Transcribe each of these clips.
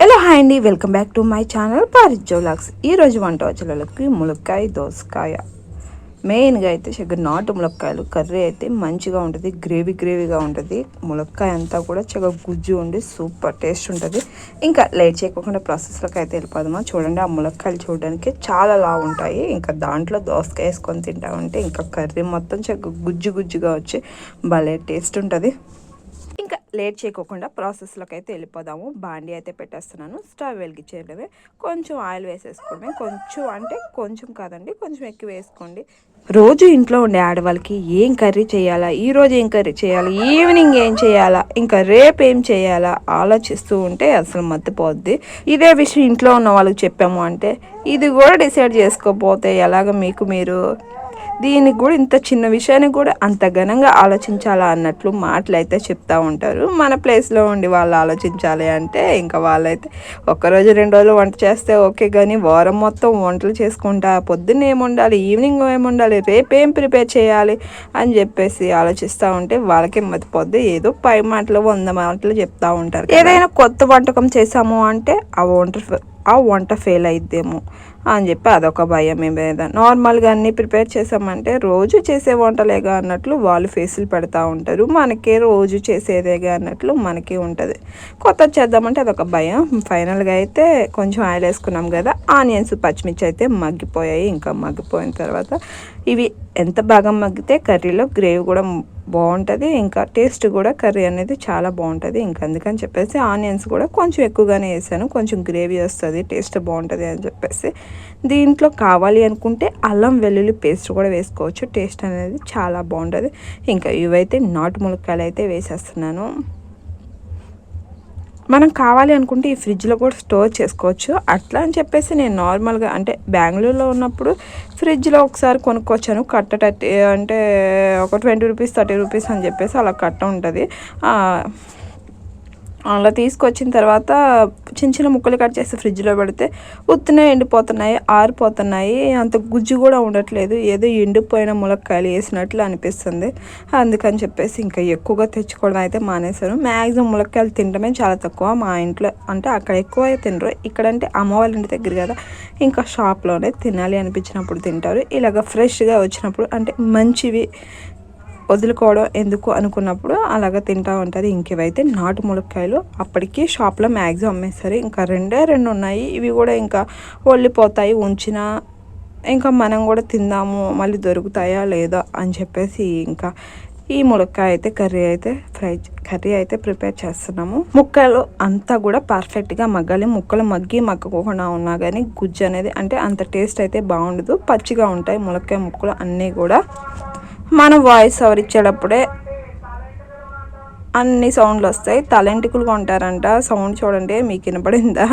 Hello hi అండి. Welcome back to my channel Parijo vlogs ఈరోజు వంట వచ్చేళ్ళకి ములక్కాయ దోసకాయ. మెయిన్గా అయితే చక్కగా నాటు ములక్కాయలు. కర్రీ అయితే మంచిగా ఉంటుంది గ్రేవీ గ్రేవీగా ఉంటుంది. ములక్కాయ అంతా కూడా చక్కగా గుజ్జు ఉండి సూపర్ టేస్ట్ ఉంటుంది. ఇంకా లేట్ చేయకుండా ప్రాసెస్లోకి అయితే వెళ్ళిపోదామా? చూడండి ఆ ములక్కాయలు చూడడానికి చాలా లా ఉంటాయి ఇంకా దాంట్లో దోసకాయ వేసుకొని తింటా ఉంటే ఇంకా కర్రీ మొత్తం చక్కగా గుజ్జు గుజ్జుగా వచ్చి భలే టేస్ట్ ఉంటుంది. ఇంకా లేట్ చేయకోకుండా ప్రాసెస్లోకి అయితే వెళ్ళిపోదాము. బాండీ అయితే పెట్టేస్తున్నాను. స్టవ్ వెలిగించేయడమే. కొంచెం ఆయిల్ వేసేసుకోవడమే కొంచెం అంటే కొంచెం కాదండి. కొంచెం ఎక్కువ వేసుకోండి. రోజు ఇంట్లో ఉండే ఆడవాళ్ళకి ఏం కర్రీ చేయాలా? ఈరోజు ఏం కర్రీ చేయాలి? ఈవినింగ్ ఏం చేయాలా? ఇంకా రేపు ఏం చేయాలా? ఆలోచిస్తూ ఉంటే అసలు మర్తిపోద్ది ఇదే విషయం ఇంట్లో ఉన్న వాళ్ళకి చెప్పాము అంటే ఇది కూడా డిసైడ్ చేసుకోకపోతే ఎలాగ మీకు మీరు దీనికి కూడా ఇంత చిన్న విషయానికి కూడా అంత ఘనంగా ఆలోచించాలా అన్నట్లు మాటలు అయితే చెప్తూ ఉంటారు. మన ప్లేస్లో ఉండి వాళ్ళు ఆలోచించాలి అంటే ఇంకా వాళ్ళైతే ఒక్కరోజు రెండు రోజులు వంట చేస్తే ఓకే కానీ వారం మొత్తం వంటలు చేసుకుంటా పొద్దున్న ఏముండాలి ఈవినింగ్ ఏముండాలి రేపేం రేపు ఏం ప్రిపేర్ చేయాలి అని చెప్పేసి ఆలోచిస్తూ ఉంటే వాళ్ళకే మతిపోద్ది ఏదో పై మాటలు వంద మాటలు చెప్తా ఉంటారు ఏదైనా కొత్త వంటకం చేసాము అంటే ఆ వంట ఆ వంట ఫెయిల్ అయిద్దేమో. అని చెప్పి అదొక భయం మీద నార్మల్గా అన్నీ ప్రిపేర్ చేసామంటే రోజు చేసే వంటలేగా అన్నట్లు వాళ్ళు ఫేసులు పెడతా ఉంటారు. మనకే రోజు చేసేదేగా అన్నట్లు మనకి ఉంటుంది. కొత్త చేద్దామంటే అదొక భయం. ఫైనల్గా అయితే కొంచెం ఆయిల్ వేసుకున్నాం కదా ఆనియన్స్ పచ్చిమిర్చి అయితే మగ్గిపోయాయి. ఇంకా మగ్గిపోయిన తర్వాత ఇవి ఎంత బాగా మగ్గితే కర్రీలో గ్రేవీ కూడా బాగుంటుంది ఇంకా టేస్ట్ కూడా కర్రీ అనేది చాలా బాగుంటుంది ఇంకా అందుకని చెప్పేసి ఆనియన్స్ కూడా కొంచెం ఎక్కువగానే వేసాను కొంచెం గ్రేవీ వస్తుంది టేస్ట్ బాగుంటుంది అని చెప్పేసి. దీంట్లో కావాలి అనుకుంటే అల్లం వెల్లుల్లి పేస్ట్ కూడా వేసుకోవచ్చు టేస్ట్ అనేది చాలా బాగుంటుంది. ఇంకా ఇవైతే నాటు ములక్కాయలు అయితే వేసేస్తున్నాను. మనం కావాలి అనుకుంటే ఈ ఫ్రిడ్జ్లో కూడా స్టోర్ చేసుకోవచ్చు. అట్లా అని చెప్పేసి నేను నార్మల్గా అంటే బెంగళూరులో ఉన్నప్పుడు ఫ్రిడ్జ్లో ఒకసారి కొనుక్కొచ్చాను. కట్ట అంటే ఒక ట్వంటీ రూపీస్ థర్టీ రూపీస్ అని చెప్పేసి అలా కట్ట ఉంటుంది. అలా తీసుకొచ్చిన తర్వాత చిన్న చిన్న ముక్కలు కట్ చేసి ఫ్రిడ్జ్లో పెడితే ఉత్తినే ఎండిపోతున్నాయి ఆరిపోతున్నాయి. అంత గుజ్జు కూడా ఉండట్లేదు. ఏదో ఎండిపోయిన ములక్కాయలు వేసినట్లు అనిపిస్తుంది. అందుకని చెప్పేసి ఇంకా ఎక్కువగా తెచ్చుకోవడం అయితే మానేశాను. మ్యాక్సిమం ములక్కాయలు తినడమే చాలా తక్కువ. మా ఇంట్లో అంటే అక్కడ ఎక్కువ తినరు. ఇక్కడంటే అమ్మ వాళ్ళ ఇంటి దగ్గర కదా. ఇంకా షాప్లోనే తినాలి అనిపించినప్పుడు తింటారు. ఇలాగ ఫ్రెష్గా వచ్చినప్పుడు అంటే మంచివి వదులుకోవడం ఎందుకు అనుకున్నప్పుడు అలాగ తింటూ ఉంటుంది. ఇంకేవైతే నాటు ములక్కాయలు అప్పటికి షాప్లో మ్యాక్సిమం అమ్మేస్తారు. ఇంకా రెండే రెండు ఉన్నాయి. ఇవి కూడా ఇంకా ఒళ్ళిపోతాయి. ఉంచిన ఇంకా మనం కూడా తిందాము మళ్ళీ దొరుకుతాయా లేదా అని చెప్పేసి ఇంకా ఈ ములక్కాయ అయితే కర్రీ అయితే ఫ్రై కర్రీ అయితే ప్రిపేర్ చేస్తున్నాము. ముక్కలు అంతా కూడా పర్ఫెక్ట్గా మగ్గాలి. ముక్కలు మగ్గి మగ్గకుండా ఉన్నా కానీ గుజ్జు అనేది అంటే అంత టేస్ట్ అయితే బాగుండదు. పచ్చిగా ఉంటాయి ములక్కాయ ముక్కలు అన్నీ కూడా. మనం వాయిస్ ఓవర్ ఇచ్చేటప్పుడే అన్ని సౌండ్లు వస్తాయి. తలెంటికులుగా ఉంటారంట సౌండ్ చూడండి మీకు వినపడిందా?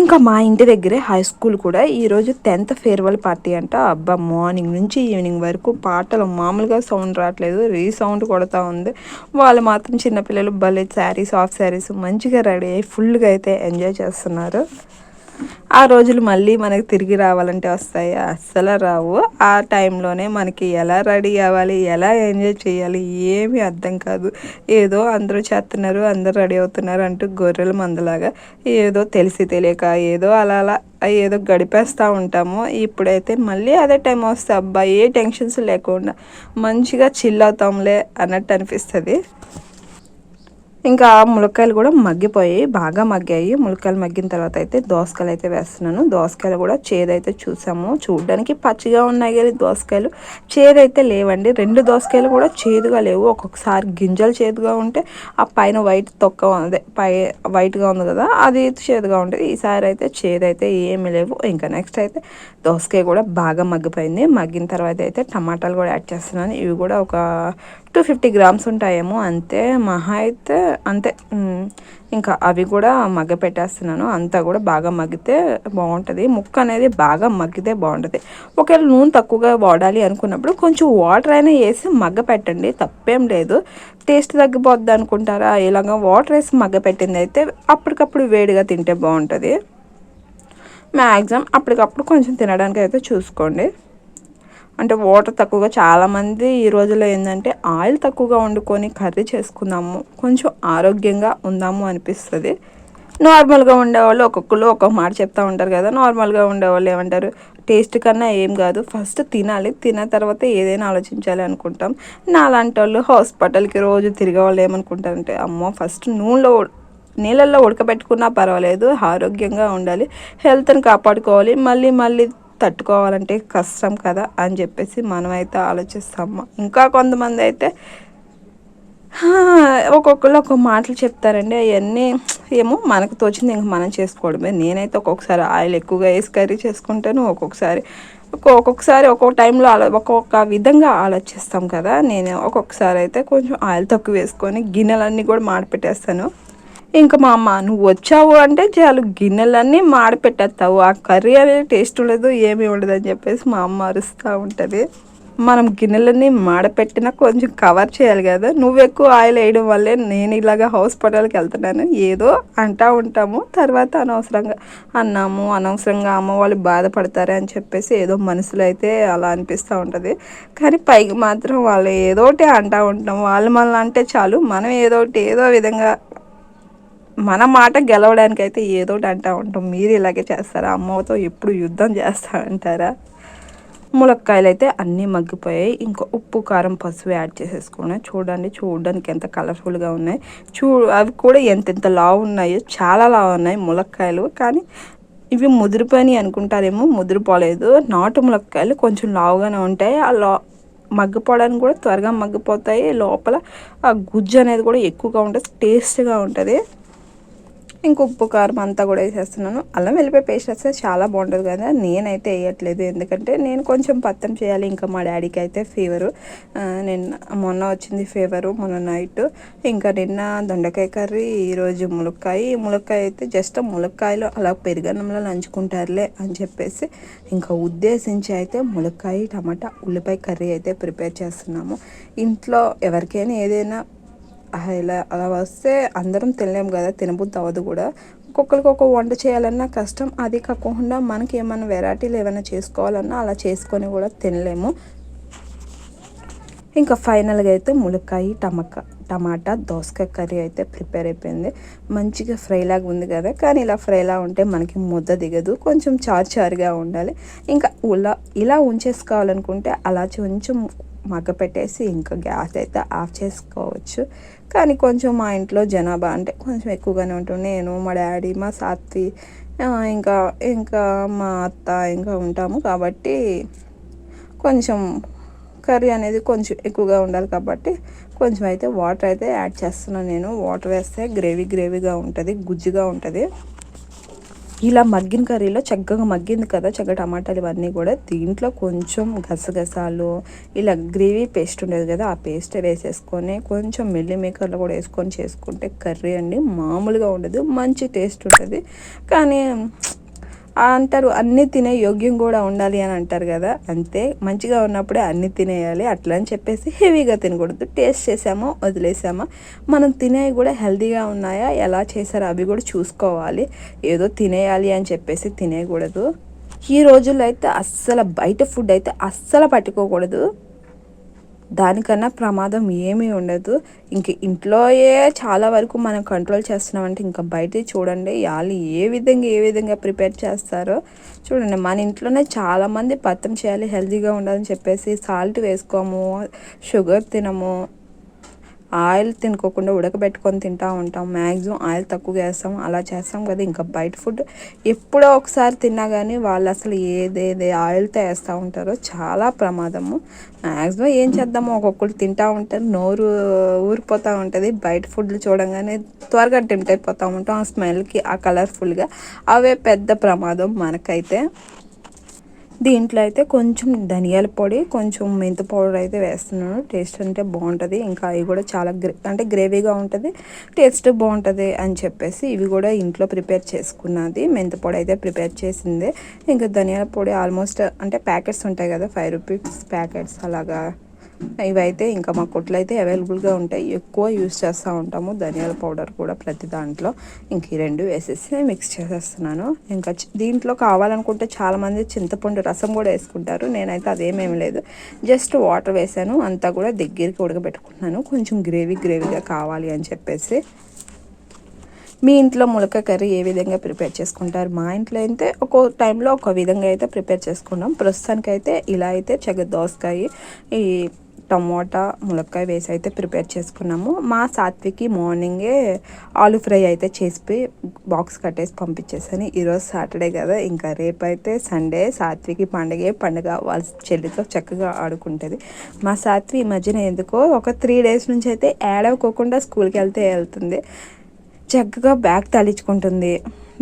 ఇంకా మా ఇంటి దగ్గరే హై స్కూల్ కూడా. ఈరోజు టెన్త్ ఫేర్వెల్ పార్టీ అంట. అబ్బా మార్నింగ్ నుంచి ఈవినింగ్ వరకు పాటలు మామూలుగా సౌండ్ రావట్లేదు. రీ సౌండ్ కొడతా ఉంది. వాళ్ళు మాత్రం చిన్నపిల్లలు భలే శారీస్ ఆఫ్ శారీస్ మంచిగా రెడీ అయ్యి ఫుల్గా అయితే ఎంజాయ్ చేస్తున్నారు. ఆ రోజులు మళ్ళీ మనకి తిరిగి రావాలంటే వస్తాయి. అస్సలు రావు. ఆ టైంలోనే మనకి ఎలా రెడీ అవ్వాలి ఎలా ఎంజాయ్ చేయాలి ఏమీ అర్థం కాదు. ఏదో అందరూ చేస్తున్నారు అందరూ రెడీ అవుతున్నారు అంటూ గొర్రెల మందలాగా ఏదో తెలిసి తెలియక ఏదో అలా అలా ఏదో గడిపేస్తూ ఉంటాము. ఇప్పుడైతే మళ్ళీ అదే టైం వస్తే అబ్బా ఏ టెన్షన్స్ లేకుండా మంచిగా చిల్ అవుతాంలే అన్నట్టు అనిపిస్తుంది. ఇంకా ములక్కాయలు కూడా మగ్గిపోయాయి బాగా మగ్గాయి. ములక్కాయలు మగ్గిన తర్వాత అయితే దోసకాయలు అయితే వేస్తున్నాను. దోసకాయలు కూడా చేదైతే చూసాము. చూడడానికి పచ్చిగా ఉన్నాయి కానీ దోసకాయలు. చేదైతే లేవండి. రెండు దోసకాయలు కూడా చేదుగా లేవు. ఒక్కొక్కసారి గింజలు చేదుగా ఉంటే ఆ పైన వైట్ తొక్క అదే పై వైట్గా ఉంది కదా అది చేదుగా ఉంటుంది. ఈసారి అయితే చేదైతే ఏమీ లేవు. ఇంకా నెక్స్ట్ అయితే దోసకాయ కూడా బాగా మగ్గిపోయింది. మగ్గిన తర్వాత అయితే టమాటాలు కూడా యాడ్ చేస్తున్నాను. ఇవి కూడా ఒక టూ ఫిఫ్టీ గ్రామ్స్ ఉంటాయేమో అంతే మహా అయితే అంతే. ఇంకా అవి కూడా మగ్గ పెట్టేస్తున్నాను అంతా కూడా బాగా మగ్గితే బాగుంటుంది. ముక్క అనేది బాగా మగ్గితే బాగుంటుంది. ఒకవేళ నూనె తక్కువగా వాడాలి అనుకున్నప్పుడు కొంచెం వాటర్ అయినా వేసి మగ్గ పెట్టండి తప్పేం లేదు. టేస్ట్ తగ్గిపోద్ది అనుకుంటారా? ఇలాగ వాటర్ వేసి మగ్గ పెట్టింది అయితే అప్పటికప్పుడు వేడిగా తింటే బాగుంటుంది. మ్యాక్సిమం అప్పటికప్పుడు కొంచెం తినడానికి అయితే చూసుకోండి. అంటే వాటర్ తక్కువగా చాలామంది ఈ రోజుల్లో ఏంటంటే ఆయిల్ తక్కువగా వండుకొని కర్రీ చేసుకుందాము కొంచెం ఆరోగ్యంగా ఉందాము అనిపిస్తుంది. నార్మల్గా ఉండేవాళ్ళు ఒక్కొక్కరు ఒక్కొక్క మాట చెప్తూ ఉంటారు కదా నార్మల్గా ఉండేవాళ్ళు ఏమంటారు టేస్ట్ కన్నా ఏం కాదు ఫస్ట్ తినాలి తిన్న తర్వాత ఏదైనా ఆలోచించాలి అనుకుంటాం. నా అలాంటి వాళ్ళు హాస్పిటల్కి రోజు తిరిగే వాళ్ళు ఏమనుకుంటారంటే అమ్మో ఫస్ట్ నూనెలో నీళ్ళల్లో ఉడకబెట్టుకున్నా పర్వాలేదు ఆరోగ్యంగా ఉండాలి హెల్త్ని కాపాడుకోవాలి మళ్ళీ మళ్ళీ తట్టుకోవాలంటే కష్టం కదా అని చెప్పేసి మనమైతే ఆలోచిస్తాము. ఇంకా కొంతమంది అయితే ఒక్కొక్కరు ఒక్కొక్క మాటలు చెప్తారండి. అవన్నీ ఏమో మనకు తోచింది ఇంక మనం చేసుకోవడమే. నేనైతే ఒక్కొక్కసారి ఆయిల్ ఎక్కువగా వేసి కర్రీ చేసుకుంటాను. ఒక్కొక్కసారి ఒక్కొక్కసారి ఒక్కొక్క టైంలో ఆలో ఒక్కొక్క విధంగా ఆలోచిస్తాం కదా. నేను ఒక్కొక్కసారి అయితే కొంచెం ఆయిల్ తక్కువ వేసుకొని గిన్నెలన్నీ కూడా మాడిపెట్టేస్తాను. ఇంకా మా అమ్మ నువ్వు వచ్చావు అంటే చాలు గిన్నెలన్నీ మాడిపెట్టేస్తావు ఆ కర్రీ అనేది టేస్ట్ ఉండదు ఏమీ ఉండదు అని చెప్పేసి మా అమ్మ అరుస్తూ ఉంటుంది. మనం గిన్నెలన్నీ మాడపెట్టినా కొంచెం కవర్ చేయాలి కదా. నువ్వు ఎక్కువ ఆయిల్ వేయడం వల్లే నేను ఇలాగ హాస్పిటల్కి వెళ్తున్నాను. ఏదో అంటా ఉంటాము. తర్వాత అనవసరంగా అన్నాము అనవసరంగా అమ్మ వాళ్ళు బాధపడతారు అని చెప్పేసి ఏదో మనసులో అయితే అలా అనిపిస్తూ ఉంటుంది. కానీ పైకి మాత్రం వాళ్ళు ఏదోటి అంటూ ఉంటాం వాళ్ళు మనల్ని అంటే చాలు మనం ఏదోటి ఏదో విధంగా మన మాట గెలవడానికి అయితే ఏదో అంటూ ఉంటాం. మీరు ఇలాగే చేస్తారా? అమ్మతో ఎప్పుడు యుద్ధం చేస్తామంటారా ములక్కాయలు అయితే అన్నీ మగ్గిపోయాయి. ఇంకా ఉప్పు కారం పసుపు యాడ్ చేసేసుకున్నాయి చూడండి చూడడానికి ఎంత కలర్ఫుల్గా ఉన్నాయి. చూ అవి కూడా ఎంతెంత లావు ఉన్నాయో చాలా లావు ఉన్నాయి ములక్కాయలు. కానీ ఇవి ముదిరిపోయి అనుకుంటారేమో ముదిరిపోలేదు. నాటు ములక్కాయలు కొంచెం లావుగానే ఉంటాయి. ఆ లా మగ్గిపోవడానికి కూడా త్వరగా మగ్గిపోతాయి. లోపల ఆ గుజ్జు అనేది కూడా ఎక్కువగా ఉంటుంది టేస్ట్గా ఉంటుంది. ఇంక ఉప్పు కారం అంతా కూడా వేసేస్తున్నాను. అల్లం వెళ్ళిపోయి పేస్ట్ వేస్తే చాలా బాగుంటుంది కదా. నేనైతే వేయట్లేదు. ఎందుకంటే నేను కొంచెం పత్తం చేయాలి. ఇంకా మా డాడీకి అయితే ఫీవరు. నిన్న మొన్న వచ్చింది ఫీవరు. మొన్న నైట్. ఇంకా నిన్న దొండకాయ కర్రీ ఈరోజు ములక్కాయ. ములక్కాయ అయితే జస్ట్ ములక్కాయలు అలా పెరుగన్నంలో నంచుకుంటారులే అని చెప్పేసి ఇంకా ఉద్దేశించి అయితే ములక్కాయ టమాటా ఉల్లిపాయ కర్రీ అయితే ప్రిపేర్ చేస్తున్నాము. ఇంట్లో ఎవరికైనా ఏదైనా ఇలా అలా వస్తే అందరం తినలేము కదా తినబుద్ధి అవ్వదు కూడా. ఒక్కొక్కరికి ఒక వంట చేయాలన్నా కష్టం. అది కాకుండా మనకి ఏమైనా వెరైటీలు ఏమైనా చేసుకోవాలన్నా అలా చేసుకొని కూడా తినలేము. ఇంకా ఫైనల్గా అయితే ములక్కాయ టమక టమాటా దోసకాయ కర్రీ అయితే ప్రిపేర్ అయిపోయింది. మంచిగా ఫ్రైలాగా ఉంది కదా కానీ ఇలా ఫ్రైలా ఉంటే మనకి ముద్ద దిగదు. కొంచెం చారు చారుగా ఉండాలి. ఇంకా ఇలా ఇలా ఉంచేసుకోవాలనుకుంటే అలా కొంచెం మగ్గ పెట్టేసి ఇంకా గ్యాస్ అయితే ఆఫ్ చేసుకోవచ్చు. కానీ కొంచెం మా ఇంట్లో జనాభా అంటే కొంచెం ఎక్కువగానే ఉంటుంది. నేను మా డాడీ మా సాత్వి ఇంకా ఇంకా మా అత్త ఇంకా ఉంటాము కాబట్టి కొంచెం కర్రీ అనేది కొంచెం ఎక్కువగా ఉండాలి కాబట్టి కొంచెం అయితే వాటర్ అయితే యాడ్ చేస్తున్నాను నేను. వాటర్ వేస్తే గ్రేవీ గ్రేవీగా ఉంటుంది గుజ్జుగా ఉంటుంది. ఇలా మగ్గిన కర్రీలో చక్కగా మగ్గింది కదా చక్కగా టమాటాలు ఇవన్నీ కూడా. దీంట్లో కొంచెం గసగసాలు ఇలా గ్రేవీ పేస్ట్ ఉండేది కదా ఆ పేస్ట్ వేసేసుకొని కొంచెం మిల్లీ మేకర్లో కూడా వేసుకొని చేసుకుంటే కర్రీ అండి మామూలుగా ఉండదు మంచి టేస్ట్ ఉంటుంది. కానీ అంటారు అన్నీ తినే యోగ్యం కూడా ఉండాలి అని అంటారు కదా. అంతే మంచిగా ఉన్నప్పుడే అన్నీ తినేయాలి. అట్లా అని చెప్పేసి హెవీగా తినకూడదు. టేస్ట్ చేసామో వదిలేసామా? మనం తినేవి కూడా హెల్తీగా ఉన్నాయా? ఎలా చేశారో అవి కూడా చూసుకోవాలి. ఏదో తినేయాలి అని చెప్పేసి తినేయకూడదు ఈ రోజుల్లో అయితే అస్సలు బయట ఫుడ్ అయితే అస్సలు పట్టుకోకూడదు. దానికన్నా ప్రమాదం ఏమీ ఉండదు. ఇంక ఇంట్లోయే చాలా వరకు మనం కంట్రోల్ చేస్తున్నామంటే ఇంకా బయట చూడండి వాళ్ళు ఏ విధంగా ఏ విధంగా ప్రిపేర్ చేస్తారో చూడండి. మన ఇంట్లోనే చాలామంది పత్తం చేయాలి హెల్తీగా ఉండాలని చెప్పేసి సాల్ట్ వేసుకోము షుగర్ తినము ఆయిల్ తినుకోకుండా ఉడకబెట్టుకొని తింటూ ఉంటాం. మ్యాక్సిమం ఆయిల్ తక్కువ వేస్తాం అలా చేస్తాం కదా. ఇంకా బయట ఫుడ్ ఎప్పుడో ఒకసారి తిన్నా కానీ వాళ్ళు అసలు ఏదేది ఆయిల్తో వేస్తూ ఉంటారో చాలా ప్రమాదము. మ్యాక్సిమం ఏం చేద్దామో ఒక్కొక్కరు తింటూ ఉంటారు. నోరు ఊరిపోతూ ఉంటుంది. బయట ఫుడ్లు చూడంగానే త్వరగా టెంప్ట్ అయిపోతూ ఉంటాం. ఆ స్మెల్కి ఆ కలర్ఫుల్గా అవే పెద్ద ప్రమాదం మనకైతే. దీంట్లో అయితే కొంచెం ధనియాల పొడి కొంచెం మెంతి పౌడర్ అయితే వేస్తున్నాను. టేస్ట్ అంటే బాగుంటుంది. ఇంకా అవి కూడా చాలా గ్రే అంటే గ్రేవీగా ఉంటుంది. టేస్ట్ బాగుంటుంది అని చెప్పేసి ఇవి కూడా ఇంట్లో ప్రిపేర్ చేసుకున్నది. మెంతి పొడి అయితే ప్రిపేర్ చేసింది. ఇంకా ధనియాల పొడి ఆల్మోస్ట్ అంటే ప్యాకెట్స్ ఉంటాయి కదా ఫైవ్ రూపీస్ ప్యాకెట్స్ అలాగా ఇవైతే ఇంకా మా కొట్లు అయితే అవైలబుల్గా ఉంటాయి. ఎక్కువ యూస్ చేస్తూ ఉంటాము. ధనియాల పౌడర్ కూడా ప్రతి దాంట్లో. ఇంక ఈ రెండు వేసేసి మిక్స్ చేసేస్తున్నాను. ఇంకా దీంట్లో కావాలనుకుంటే చాలామంది చింతపండు రసం కూడా వేసుకుంటారు. నేనైతే అదేమేమి లేదు. జస్ట్ వాటర్ వేసాను. అంతా కూడా దగ్గరికి ఉడకబెట్టుకున్నాను. కొంచెం గ్రేవీ గ్రేవీగా కావాలి అని చెప్పేసి. మీ ఇంట్లో ములక కర్రీ ఏ విధంగా ప్రిపేర్ చేసుకుంటారు? మా ఇంట్లో అయితే ఒక్కో టైంలో ఒక విధంగా అయితే ప్రిపేర్ చేసుకున్నాం. ప్రస్తుతానికైతే ఇలా అయితే చగ దోసకాయ ఈ టమోటా ములక్కాయ వేసి అయితే ప్రిపేర్ చేసుకున్నాము. మా సాత్వికి మార్నింగే ఆలు ఫ్రై అయితే చేసి బాక్స్ కట్టేసి పంపించేసాను ఈరోజు సాటర్డే కదా ఇంకా రేపైతే సండే సాత్వికి పండగే పండుగ. వాళ్ళ చెల్లితో చక్కగా ఆడుకుంటుంది. మా సాత్వి ఈ మధ్యన ఎందుకో ఒక త్రీ డేస్ నుంచి అయితే యాడ్ అవ్వకోకుండా స్కూల్కి వెళ్తే వెళ్తుంది. చక్కగా బ్యాగ్ తలించుకుంటుంది.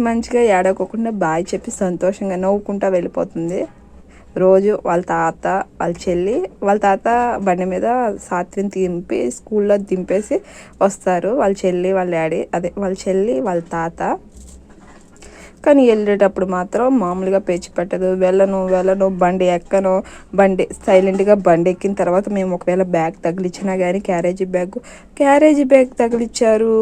మంచిగా ఏడవకోకుండా బాయ్ చెప్పి సంతోషంగా నవ్వుకుంటా వెళ్ళిపోతుంది. రోజు వాళ్ళ తాత వాళ్ళ చెల్లి వాళ్ళ తాత బండి మీద సాత్విని దింపి స్కూల్లో దింపేసి వస్తారు. వాళ్ళ చెల్లి వాళ్ళ డాడీ అదే వాళ్ళ చెల్లి వాళ్ళ తాత. కానీ వెళ్ళేటప్పుడు మాత్రం మామూలుగా పేచి పెట్టదు. వెళ్ళను వెళ్ళను బండి ఎక్కను. బండి సైలెంట్గా బండి ఎక్కిన తర్వాత మేము ఒకవేళ బ్యాగ్ తగిలిచ్చినా కానీ క్యారేజీ బ్యాగ్ క్యారేజీ బ్యాగ్ తగిలిచ్చారు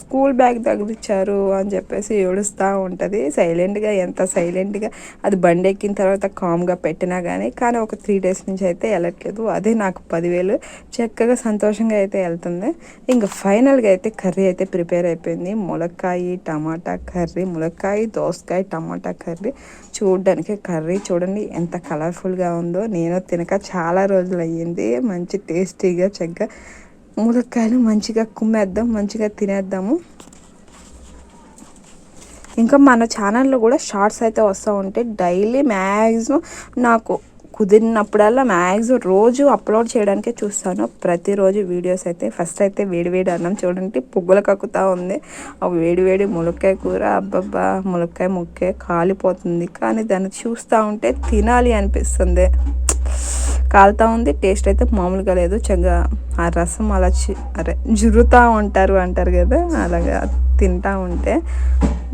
స్కూల్ బ్యాగ్ తగిలిచ్చారు అని చెప్పేసి ఏడుస్తూ ఉంటుంది. సైలెంట్గా ఎంత సైలెంట్గా అది బండి ఎక్కిన తర్వాత కామ్గా పెట్టినా కానీ కానీ ఒక త్రీ డేస్ నుంచి అయితే వెళ్ళట్లేదు. అదే నాకు పదివేలు. చక్కగా సంతోషంగా అయితే వెళ్తుంది. ఇంకా ఫైనల్గా అయితే కర్రీ అయితే ప్రిపేర్ అయిపోయింది. ములక్కాయ టమాటా కర్రీ ములక్కాయ దోసకాయ టమాటా కర్రీ చూడడానికి కర్రీ. చూడండి ఎంత కలర్ఫుల్గా ఉందో. నేను తినక చాలా రోజులు అయ్యింది మంచి టేస్టీగా చక్కగా ములక్కాయలు మంచిగా కుమ్మేద్దాం మంచిగా తినేద్దాము. ఇంకా మన ఛానల్లో కూడా షార్ట్స్ అయితే వస్తూ ఉంటాయి. డైలీ మ్యాక్సిమం నాకు కుదిరినప్పుడల్లా మ్యాక్సిమం రోజు అప్లోడ్ చేయడానికే చూస్తాను. ప్రతిరోజు వీడియోస్ అయితే ఫస్ట్ అయితే వేడివేడి అన్నం చూడండి. పువ్వుల కక్కుతా ఉంది. ఆ వేడివేడి ములక్కాయ కూర అబ్బబ్బా ములక్కాయ ముక్కే కాలిపోతుంది. కానీ దాన్ని చూస్తూ ఉంటే తినాలి అనిపిస్తుంది. కాలుతా ఉంది. టేస్ట్ అయితే మామూలుగా లేదు. చక్కగా ఆ రసం అలా అరే జురుతూ ఉంటారు అంటారు కదా అలాగా తింటా ఉంటే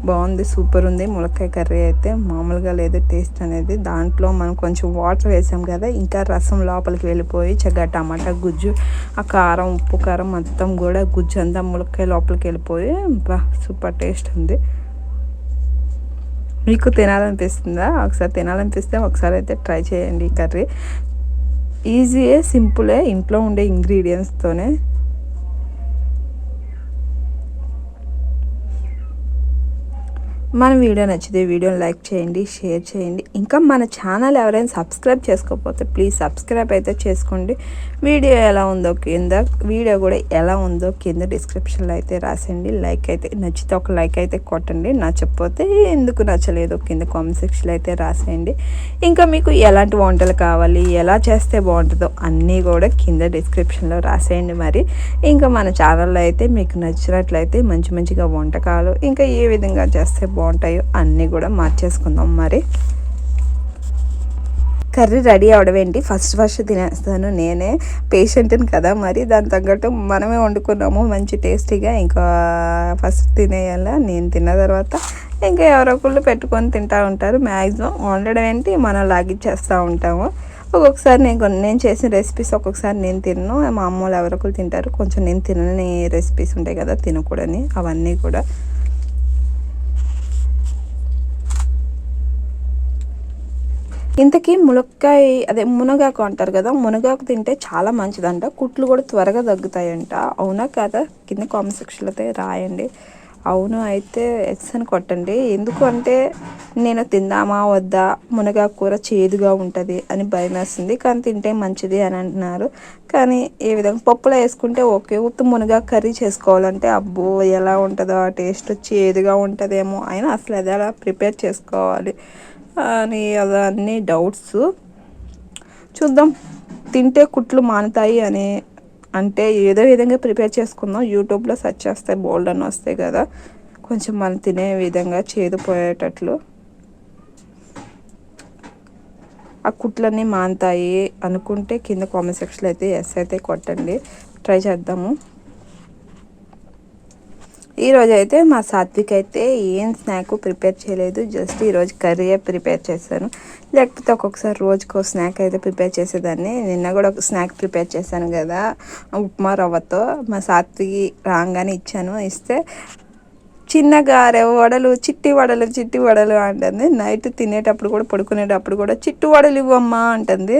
బాగుంది సూపర్ ఉంది. ములక్కాయ కర్రీ అయితే మామూలుగా లేదు. టేస్ట్ అనేది దాంట్లో మనం కొంచెం వాటర్ వేసాం కదా ఇంకా రసం లోపలికి వెళ్ళిపోయి చక్కగా టమాటా గుజ్జు ఆ కారం ఉప్పు కారం మొత్తం కూడా గుజ్జు అంతా ములక్కాయ లోపలికి వెళ్ళిపోయి బా సూపర్ టేస్ట్ ఉంది. మీకు తినాలనిపిస్తుందా? ఒకసారి తినాలనిపిస్తే ఒకసారి అయితే ట్రై చేయండి ఈ కర్రీ. ఈజీయే సింపులే ఇంట్లో ఉండే ఇంగ్రీడియంట్స్తోనే మన వీడియో నచ్చితే వీడియోని లైక్ చేయండి షేర్ చేయండి. ఇంకా మన ఛానల్ ఎవరైనా సబ్స్క్రైబ్ చేసుకోకపోతే ప్లీజ్ సబ్స్క్రైబ్ అయితే చేసుకోండి. వీడియో ఎలా ఉందో కింద వీడియో కూడా ఎలా ఉందో కింద డిస్క్రిప్షన్లో అయితే రాసండి. లైక్ అయితే నచ్చితే ఒక లైక్ అయితే కొట్టండి. నచ్చకపోతే ఎందుకు నచ్చలేదు కింద కామెంట్ సెక్షన్లో అయితే రాసేయండి. ఇంకా మీకు ఎలాంటి వంటలు కావాలి ఎలా చేస్తే బాగుంటుందో అన్నీ కూడా కింద డిస్క్రిప్షన్లో రాసేయండి మరి. ఇంకా మన ఛానల్లో అయితే మీకు నచ్చినట్లయితే మంచి మంచిగా వంటకాలు ఇంకా ఏ విధంగా చేస్తే బాగుంటాయో అన్నీ కూడా మార్చేసుకుందాం మరి. కర్రీ రెడీ అవడం ఏంటి? ఫస్ట్ ఫస్ట్ తినేస్తాను నేనే. పేషెంట్ని కదా మరి. దాని తగ్గట్టు మనమే వండుకున్నాము. మంచి టేస్టీగా ఇంకా ఫస్ట్ తినేయాల నేను తిన్న తర్వాత ఇంకా ఎవరో ఒకళ్ళు పెట్టుకొని తింటూ ఉంటారు. మ్యాక్సిమం వండడం ఏంటి? మనం లాగిచ్చేస్తూ ఉంటాము. ఒక్కొక్కసారి నేను నేను చేసిన రెసిపీస్ ఒక్కొక్కసారి నేను తిన్ను. మా అమ్మ వాళ్ళు ఎవరొకరు తింటారు. కొంచెం నేను తినని రెసిపీస్ ఉంటాయి కదా తినకూడని అవన్నీ కూడా. ఇంతకీ మునక్కాయ అదే మునగాకు అంటారు కదా మునగాకు తింటే చాలా మంచిదంట. కుట్లు కూడా త్వరగా తగ్గుతాయంట. అవునా కదా? కింద కామెంట్ సెక్షన్లో రాయండి. అవును అయితే ఎస్ అని కొట్టండి. ఎందుకు అంటే నేను తిందామా వద్దా? మునగాకు కూర చేదుగా ఉంటుంది అని భయం వేస్తుంది. కానీ తింటే మంచిది అని అంటున్నారు. కానీ ఏ విధంగా? పప్పులో వేసుకుంటే ఓకే. ఉత్తు మునగాకు కర్రీ చేసుకోవాలంటే అబ్బో ఎలా ఉంటుందో ఆ టేస్ట్ చేదుగా ఉంటుందేమో అయినా అసలు అది అలా ప్రిపేర్ చేసుకోవాలి? అని అవన్నీ డౌట్స్. చూద్దాం. తింటే కుట్లు మానుతాయి అని అంటే ఏదో విధంగా ప్రిపేర్ చేసుకుందాం. యూట్యూబ్లో సెర్చ్ చేస్తే బోల్డ్ అని వస్తాయి కదా. కొంచెం మనం తినే విధంగా చేదుపోయేటట్లు ఆ కుట్లన్నీ మానుతాయి అనుకుంటే కింద కామెంట్ సెక్షన్లో అయితే ఎస్ అయితే కొట్టండి. ట్రై చేద్దాము. ఈరోజు అయితే మా సాత్విక్ అయితే ఏం స్నాక్ ప్రిపేర్ చేయలేదు. జస్ట్ ఈరోజు కర్రీ ప్రిపేర్ చేశాను. లేకపోతే ఒక్కొక్కసారి రోజుకో స్నాక్ అయితే ప్రిపేర్ చేసేదాన్ని. నిన్న కూడా ఒక స్నాక్ ప్రిపేర్ చేశాను కదా ఉప్మా రవ్వతో. మా సాత్వికి రాగానే ఇచ్చాను. ఇస్తే చిన్నగా వడలు చిట్టి వడలు చిట్టి వడలు అంటుంది. నైట్ తినేటప్పుడు కూడా పడుకునేటప్పుడు కూడా చిట్టు వడలు ఇవ్వమ్మా అంటుంది.